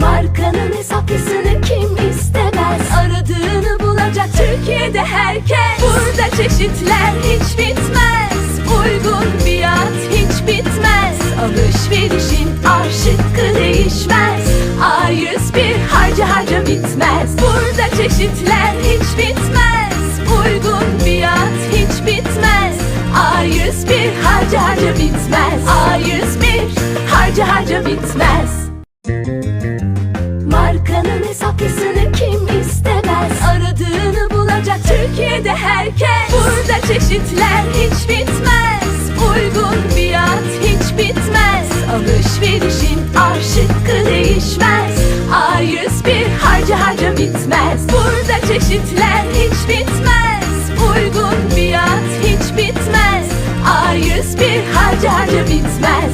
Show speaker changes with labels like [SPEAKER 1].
[SPEAKER 1] Markanın hesaplısını kim istemez? Aradığını bulacak Türkiye'de herkes. Burada çeşitler hiç bitmez. Uygun fiyat hiç bitmez. Alışverişin aşıkkı değişmez. A101 harca harca bitmez. Burada çeşitler hiç bitmez. Uygun fiyat hiç bitmez. A101 harca harca bitmez. A101 harca harca bitmez. Markanın hesaplısını kim istemez? Aradığını bulacak Türkiye'de herkes. Burada çeşitler hiç bitmez. Uygun fiyat hiç bitmez. Alışverişin aşıkkı değişmez. A101 harca harca bitmez. Burada çeşitler hiç bitmez. Uygun fiyat hiç bitmez. A101 harca harca bitmez A101 harca harca bitmez